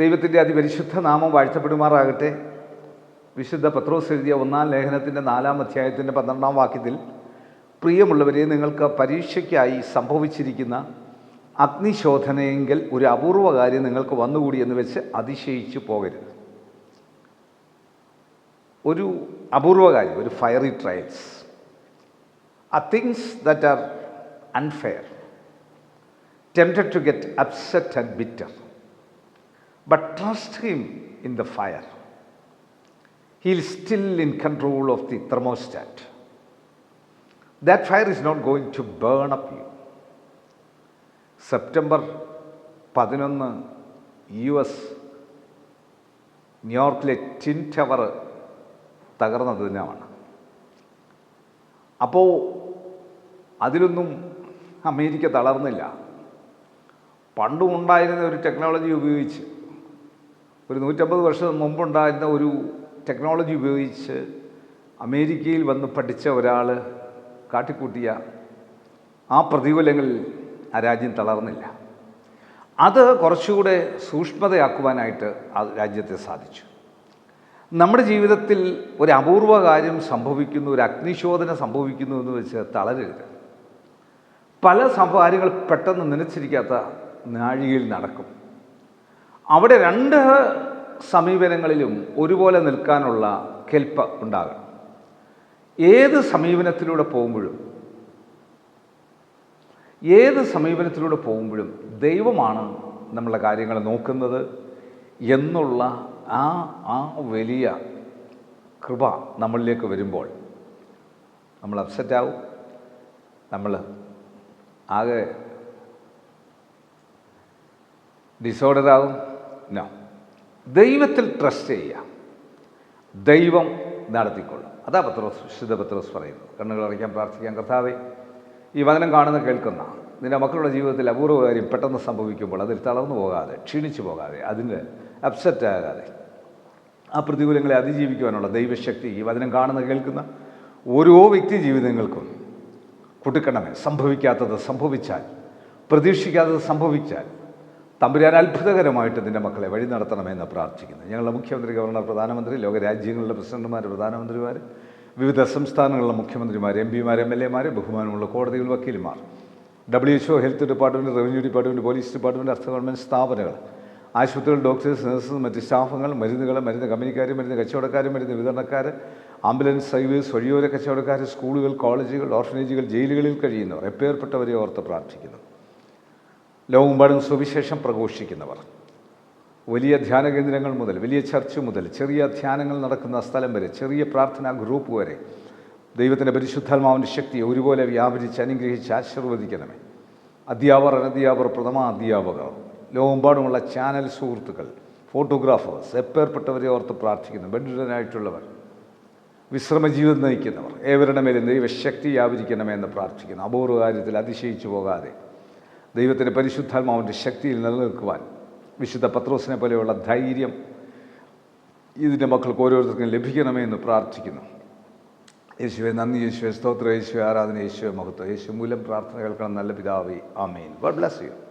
ദൈവത്തിന്റെ അതിപരിശുദ്ധ നാമം വാഴ്ത്തപ്പെടുമാറാകട്ടെ. വിശുദ്ധ പത്രോസ് എഴുതിയ ഒന്നാം ലേഖനത്തിന്റെ നാലാം അധ്യായത്തിന്റെ പന്ത്രണ്ടാം വാക്യത്തിൽ പ്രിയമുള്ളവരെ നിങ്ങൾക്ക് പരീക്ഷയ്ക്കായി സംഭവിച്ചിരിക്കുന്ന അഗ്നിശോധനയെങ്കിൽ ഒരു അപൂർവ കാര്യം നിങ്ങൾക്ക് വന്നുകൂടി എന്ന് വെച്ച് അതിശയിച്ചു പോകരുത്. ഒരു അപൂർവ കാര്യം ഒരു ഫയറി ട്രയൽസ് ആ things that are unfair tempted to get upset and bitter but trust Him in the fire. He is still in control of the thermostat. That fire is not going to burn up you. September പതിനൊന്ന് U S ന്യൂയോർക്കിലെ twin tower തകർന്ന ദിനമാണ് അപ്പോൾ അതിലൊന്നും America തളർന്നില്ല പണ്ടും ഉണ്ടായിരുന്ന ഒരു technology ഉപയോഗിച്ച് ഒരു നൂറ്റമ്പത് വർഷം മുമ്പുണ്ടായിരുന്ന ഒരു ടെക്നോളജി ഉപയോഗിച്ച് അമേരിക്കയിൽ വന്ന് പഠിച്ച ഒരാൾ കാട്ടിക്കൂട്ടിയ ആ പ്രതികൂലങ്ങളിൽ ആ രാജ്യം തളർന്നില്ല. അത് കുറച്ചുകൂടെ സൂക്ഷ്മതയാക്കുവാനായിട്ട് ആ രാജ്യത്തെ സാധിച്ചു. നമ്മുടെ ജീവിതത്തിൽ ഒരു അപൂർവ കാര്യം സംഭവിക്കുന്നു ഒരു അഗ്നിശോധന സംഭവിക്കുന്നു എന്ന് വെച്ച് തളരരുത്. പല സംഭവ കാര്യങ്ങൾ പെട്ടെന്ന് നനച്ചിരിക്കാത്ത നാഴികയിൽ നടക്കും. അവിടെ രണ്ട് സമീപനങ്ങളിലും ഒരുപോലെ നിൽക്കാനുള്ള കെൽപ്പ് ഉണ്ടാകണം. ഏത് സമീപനത്തിലൂടെ പോകുമ്പോഴും ഏത് സമീപനത്തിലൂടെ പോകുമ്പോഴും ദൈവമാണ് നമ്മളെ കാര്യങ്ങൾ നോക്കുന്നത് എന്നുള്ള ആ ആ വലിയ കൃപ നമ്മളിലേക്ക് വരുമ്പോൾ നമ്മൾ അപ്സെറ്റാവും നമ്മൾ ആകെ ഡിസോർഡർ ആകും നോ ദൈവത്തിൽ ട്രസ്റ്റ് ചെയ്യുക. ദൈവം നടത്തിക്കൊള്ളും. അതാ പത്രോസ് വിശുദ്ധ പത്രോസ് പറയുന്നത്. കണ്ണുകൾ അടയ്ക്കാൻ പ്രാർത്ഥിക്കാൻ കർത്താവെ ഈ വചനം കാണുന്ന കേൾക്കുന്ന നിന്റെ മക്കളുടെ ജീവിതത്തിൽ അപൂർവ കാര്യം പെട്ടെന്ന് സംഭവിക്കുമ്പോൾ അതിൽ തളർന്നു പോകാതെ ക്ഷീണിച്ചു പോകാതെ അതിന് അപ്സെറ്റ് ആകാതെ ആ പ്രതികൂലങ്ങളെ അതിജീവിക്കുവാനുള്ള ദൈവശക്തി ഈ വചനം കാണുന്ന കേൾക്കുന്ന ഓരോ വ്യക്തി ജീവിതങ്ങൾക്കും കൊടുക്കണമേ സംഭവിക്കാത്തത് സംഭവിച്ചാൽ പ്രതീക്ഷിക്കാത്തത് സംഭവിച്ചാൽ തമ്പുരാൻ അത്ഭുതകരമായിട്ട് നിന്റെ മക്കളെ വഴി നടത്തണമെന്ന് പ്രാർത്ഥിക്കുന്നു. ഞങ്ങളുടെ മുഖ്യമന്ത്രി ഗവർണർ പ്രധാനമന്ത്രി ലോകരാജ്യങ്ങളിലെ പ്രസിഡന്റുമാർ പ്രധാനമന്ത്രിമാർ വിവിധ സംസ്ഥാനങ്ങളിലെ മുഖ്യമന്ത്രിമാർ എം പിമാർ എം എൽ എമാർ ബഹുമാനമുള്ള കോടതികൾ വക്കീലുമാർ W H O health department revenue department police department അർത്ഥ ഗവൺമെന്റ് സ്ഥാപനങ്ങൾ ആശുപത്രികൾ ഡോക്ടേഴ്സ് നഴ്സസ് മറ്റ് സ്റ്റാഫുകൾ മരുന്നുകൾ മരുന്ന് കമ്പനിക്കാർ മരുന്ന് കച്ചവടക്കാർ മരുന്ന് വിതരണക്കാർ ആംബുലൻസ് സർവീസ് വഴിയോര കച്ചവടക്കാർ സ്കൂളുകൾ കോളേജുകൾ ഓർഫനേജുകൾ ജയിലുകളിൽ കഴിയുന്നവർ എപ്പേർപ്പെട്ടവരെ ഓർത്ത് പ്രാർത്ഥിക്കുന്നു. ലോകമെമ്പാടും സുവിശേഷം പ്രഘോഷിക്കുന്നവർ. വലിയ ധ്യാന കേന്ദ്രങ്ങൾ മുതൽ വലിയ ചർച്ച് മുതൽ ചെറിയ ധ്യാനങ്ങൾ നടക്കുന്ന സ്ഥലം വരെ ചെറിയ പ്രാർത്ഥനാ ഗ്രൂപ്പ് വരെ ദൈവത്തിന്റെ പരിശുദ്ധാത്മാവിന്റെ ശക്തി ഒരുപോലെ വ്യാപരിച്ച് അനുഗ്രഹിച്ച് ആശീർവദിക്കണമേ. അധ്യാപകർ അനധ്യാപകർ പ്രഥമ അധ്യാപകർ ലോകമെമ്പാടുമുള്ള ചാനൽ സുഹൃത്തുക്കൾ ഫോട്ടോഗ്രാഫേഴ്സ് എപ്പേർപ്പെട്ടവരെ ഓർത്ത് പ്രാർത്ഥിക്കുന്നു. ബന്ധുരനായിട്ടുള്ളവർ വിശ്രമജീവിതം നയിക്കുന്നവർ ഏവരുടെ മേലും ദൈവശക്തി വ്യാപരിക്കണമെന്ന് പ്രാർത്ഥിക്കുന്നു. അപൂർവ കാര്യത്തിൽ അതിശയിച്ചു പോകാതെ ദൈവത്തിന്റെ പരിശുദ്ധാത്മാവിന്റെ ശക്തിയിൽ നിലനിൽക്കുവാൻ വിശുദ്ധ പത്രോസിനെ പോലെയുള്ള ധൈര്യം ഇതിന്റെ മക്കൾക്ക് ഓരോരുത്തർക്കും ലഭിക്കണമേ എന്ന് പ്രാർത്ഥിക്കുന്നു. യേശുവെ നന്ദി യേശുവെ സ്തോത്ര യേശുവെ ആരാധന യേശുവെ മഹത്വം. യേശു മൂലം പ്രാർത്ഥന കേൾക്കണം. നല്ല പിതാവേ ആമേൻ. God bless you.